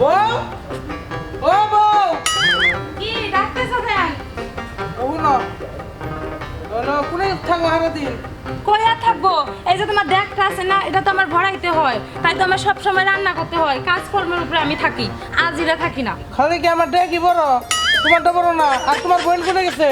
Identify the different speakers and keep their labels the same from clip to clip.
Speaker 1: বউ? ও বউ!
Speaker 2: কি ডাকতেছ কেন?
Speaker 1: ও না হলো কোনে থাকো হারা দিন?
Speaker 2: কই আর থাকব? এই যে তোমার দেখটা আছে না এটা তো আমার ভরাইতে হয়। তাই তো আমার সব সময় রান্না করতে হয়। কাজকর্মের উপরে আমি থাকি। আজিরা থাকি না।
Speaker 1: খালি কি আমার ডেকি বড়? তোমারটা বড় না। আর তোমার বোন কোনে গেছে?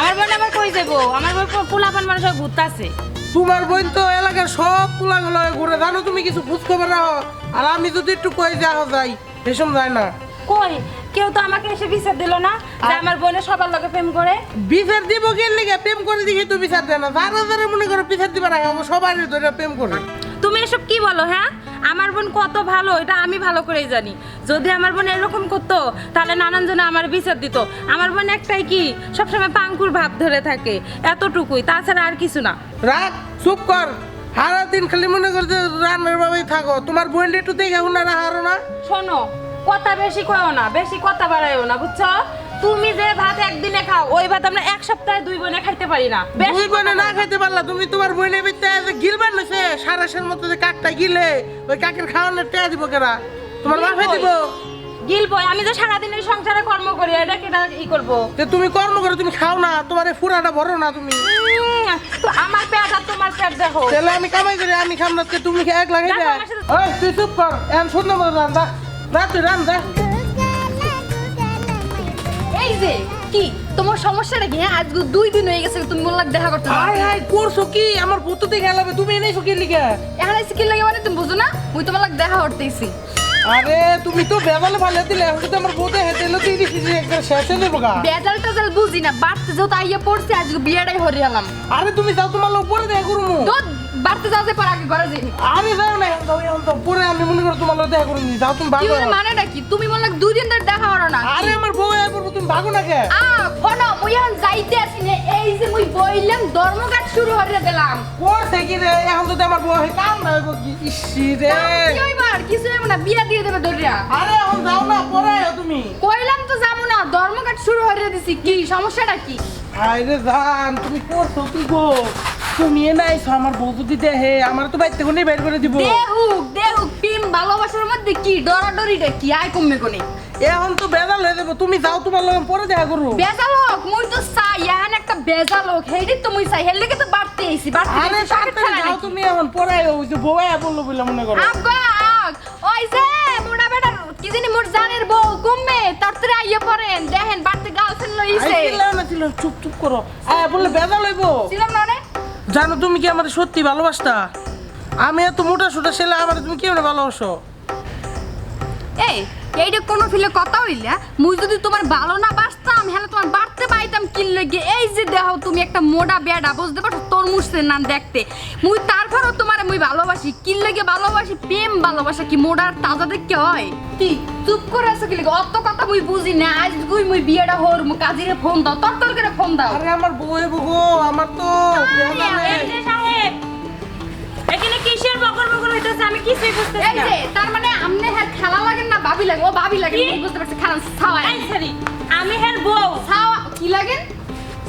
Speaker 2: আমার বোন আবার কই যাব? আমার বোন পোলাপান মানুষ ঘুরতে আছে।
Speaker 1: তোমার বোন তো এলাকার সব পোলাগুলো ঘুরে জানো তুমি কিছু খোঁজ খবর রাখো। আর আমি যদি একটু কই যাওয়া যাই। রেশম যায় না।
Speaker 2: কই? কেউ তো আমাকে এসে বিচার দিল না যে আমার বোনের সবার লগে প্রেম করে।
Speaker 1: বিচার দিব কে লিগে? প্রেম করে দিকে তো বিচার দেয় না। যারা যারা মনে করে বিচার দিবা না সবারই ধরে প্রেম করে।
Speaker 2: তুমি এসব কি বলো হ্যাঁ? বোন কত ভালো এটা আমি ভালো করেই জানি। যদি আমার বোন এরকম করতো তাহলে নানান জনে আমার বিচার দিত। আমার বোন একটাই কি সবসময় পাঙ্কুর ভাব ধরে থাকে এতটুকুই তাছাড়া আর কিছু না।
Speaker 1: রাখ চুপ কর। সারা দিন খালি মনে করছে রান্নার বাবাই থাকো। তোমার বোন একটু দেখে উনারা হারো না।
Speaker 2: শোনো কথা বেশি কয়ও না বেশি কথা বাড়াইও না বুঝছ? তুমি যে ভাত একদিনে খাও ওই ভাত আমরা এক সপ্তাহে দুই বোনে খাইতে পারি না।
Speaker 1: দুই বোনে না খাইতে পারলা তুমি তোমার ভিতরে যে গিলবার সারাশের মতো যে কাকটা গিলে ওই কাকের খাওয়ানোর টেয়া দিব তোমার বাপে দিব?
Speaker 2: গিল বই আমি যে সারাদিন এই সংসারে কর্ম করি এটা কেটা ই করব?
Speaker 1: যে তুমি কর্ম করো তুমি খাও না তোমার এই ফুরাটা ভরো না তুমি।
Speaker 2: তো আমার পেট আর তোমার পেট দেখো।
Speaker 1: তাহলে আমি কামাই করি আমি খাম না তুমি এক লাগাই দে ওই তুই চুপ কর এখন সুন্দর মতো রান দা না তুই রান দা
Speaker 3: এই যে কি? তোমার সমস্যাটা কি? হ্যাঁ আজকে দুই দিন হয়ে গেছে তুমি মোল্লাক দেখা করতে।
Speaker 1: আয় হায় করছ কি? আমার ভূততে খেলাবে তুমি এনেছো কি লিখে
Speaker 3: এখন স্কিল লাগে মানে তুমি বুঝো না? মুই তোমার লাগ দেখা করতেছি
Speaker 1: আরে তুমি তো বেজালে ভালো দিলে। এখন তো আমার বউতে হেঁটে এলো তুই দিছিস একটা শেষে দেবো গা।
Speaker 3: বেজাল টেজাল বুঝি না। বাড়তে যেহেতু আইয়া পড়ছে আজকে বিয়েটাই হরে গেলাম
Speaker 1: আরে তুমি যাও তোমার লোক পরে দেখা করব
Speaker 3: তো বাড়তে যাও যে পর আগে ঘরে যাই
Speaker 1: আরে যাও না পরে আমি মনে করো তোমার দেখা যাও তুমি ভাগো
Speaker 3: মানে নাকি তুমি মোল্লাক দুই দিন ধরে দেখা করো না।
Speaker 1: আরে আমার বউ এ করব তুমি ভাগো না কে?
Speaker 3: আ ফোনো মুই এখন যাইতে আসি না এই যে মুই বইলাম ধর্মঘাট শুরু হরে দিলাম
Speaker 1: করছে কি রে? এখন যদি আমার বউ হয় কাম না হইব কি? ইসি রে।
Speaker 3: কি হইবার? কিছু হইব না বিয়া দিয়ে দেবে দরিয়া
Speaker 1: আরে এখন যাও না পরে তুমি।
Speaker 3: কইলাম তো যাব না ধর্মঘাট শুরু হরে দিছি। কি সমস্যাটা কি?
Speaker 1: আরে জান তুমি করছ কি গো তুমি এ নাইছো আমার বউ যদি দেহে আমার তো বাইতে কোনে বের করে দিব।
Speaker 3: দেহুক দেহুক প্রেম ভালোবাসার মধ্যে কি ডরাডরিটা কি? আয় কমবে কোনে?
Speaker 1: এখন তো বেজাল হয়ে যাব তুমি যাও তোমার লোক পরে দেখা করব।
Speaker 3: বেজাল হোক মুই তো চাই এখন একটা বেজাল হোক হেডি তো মুই চাই লেগে তো বাড়তে আইছি বাড়তে
Speaker 1: আরে তাড়াতাড়ি যাও তুমি এখন পরে ওই যে বউ আয়া বলল বলে মনে করো।
Speaker 3: আগ ওই যে মোড়া বেটার কি জানি মোর জানের বউ কমবে তোরে আইয়া পড়েন দেখেন বাড়তে গার্লফ্রেন্ড লইছে।
Speaker 1: আই ছিল না ছিল চুপ চুপ করো। আয়া বললে বেজাল হইবো।
Speaker 3: ছিলাম না
Speaker 1: জানো তুমি কি আমাদের সত্যি ভালোবাসতা? আমি এত মোটা সোটা ছেলে আমার তুমি কেমন ভালোবাসো?
Speaker 3: এই এইটা কোনো ফিলে কথা হইলা মুই যদি তোমার ভালো না বাসতাম হ্যাঁ তোমার বাড়তে পাইতাম কিল লেগে এই যে দেহ তুমি একটা মোটা বেডা বুঝতে পারছ? তরমুজের নাম দেখতে। মুই তারপরও তোমার মুই ভালোবাসি। কিল লেগে ভালোবাসি প্রেম ভালোবাসা কি মোটার তাজা দেখতে হয়? কি? চুপ করে আছো কি লেগে অত কথা মুই বুঝি না। আজ গুই মুই বিয়েটা হর মু কাজিরে ফোন দাও তর তর করে ফোন দাও।
Speaker 1: আরে আমার বউ হইবো গো
Speaker 3: ভাবি লাগে
Speaker 2: কি?
Speaker 3: বুঝতে পারছি খেলা ছাওয়ায়
Speaker 2: এই সরি আমি হের বউ
Speaker 3: ছাওয়া কি লাগেন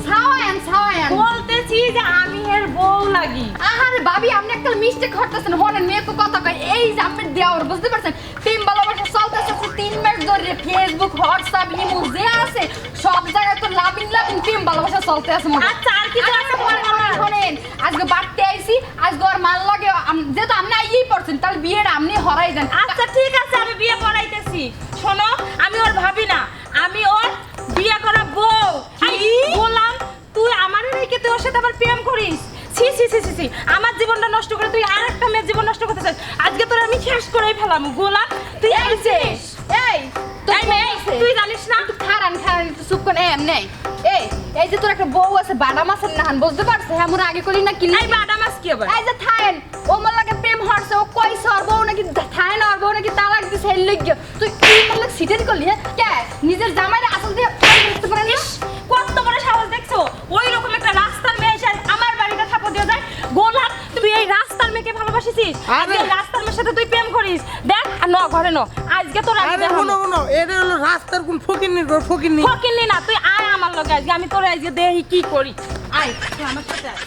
Speaker 3: ছাওয়ায়ান ছাওয়ায়ান
Speaker 2: বলতেছি যে আমি হের বউ লাগি
Speaker 3: আহারে ভাবি আপনি একটা মিস্টেক করতেছেন হনেন মেয়ে তো কথা কয় এই যে আপনি দেওয়ার বুঝতে পারছেন প্রেম ভালোবাসা চলতেছে তিন মাস ধরে ফেসবুক হোয়াটসঅ্যাপ ইমো যে আছে সব জায়গায় তো লাভিন লাভিন প্রেম ভালোবাসা চলতে আছে।
Speaker 2: আচ্ছা, আর
Speaker 3: আচ্ছা,
Speaker 2: আছে
Speaker 3: শোনেন? আজকে বাড়তে আইছি আজকে ওর মাল লাগে যেহেতু আপনি আইয়েই পড়ছেন তাহলে বিয়েটা আপনি হরাই যান।
Speaker 2: আচ্ছা ঠিক আছে আমি বিয়ে পড়াইতেছি। শোনো আমি ওর ভাবি না। আমি ওর বিয়ে করা বউ। বললাম তুই আমার রেখে তুই ওর সাথে আবার প্রেম করিস? ছি ছি ছি ছি ছি। আমার জীবনটা নষ্ট করে তুই আর একটা মেয়ের জীবন নষ্ট করতে চাস। আজকে তোর আমি শেষ করেই ফেলাম। গোলাম তুই
Speaker 3: এই যে
Speaker 2: আইছিস
Speaker 3: এই
Speaker 2: তুই জানিস না?
Speaker 3: খারান খারান চুপ করে এমনি। এই এই যে তোর একটা বউ আছে বাদাম আছে না বুঝতে পারছিস? হ্যাঁ মোর আগে করি না কি
Speaker 2: এই বাডা মাছ কি আবার?
Speaker 3: এই যে থাইন ও মোর লাগে প্রেম হরছে ও কইছে ওর বউ নাকি থাইন ওর বউ নাকি তালাক দিছে হেল লাগি তুই কি মোর লাগে সিটেন করলি হ্যাঁ কে? নিজের জামাইরে আসল দিয়ে দেখতে পারেন না?
Speaker 2: কত বড় সাহস দেখছ? ওই রকম একটা রাস্তার মেয়ে এসে আমার বাড়িতে থাপো দিয়ে যায়। গোলাপ তুই এই রাস্তার মেয়েকে ভালোবাসিস
Speaker 1: আরে!
Speaker 2: আজকে রাস্তার মেয়ের সাথে তুই প্রেম করিস। দেখ আর ন ঘরে ন। আজকে তোর
Speaker 1: আরে শোনো শোনো এটা হলো রাস্তার কোন ফকির নির ফকির নি
Speaker 2: ফকিনলি না তুই আয় আমার লগে আজকে আমি তোর আজকে দেহি কি করি। আয় তুই আমার সাথে আয়।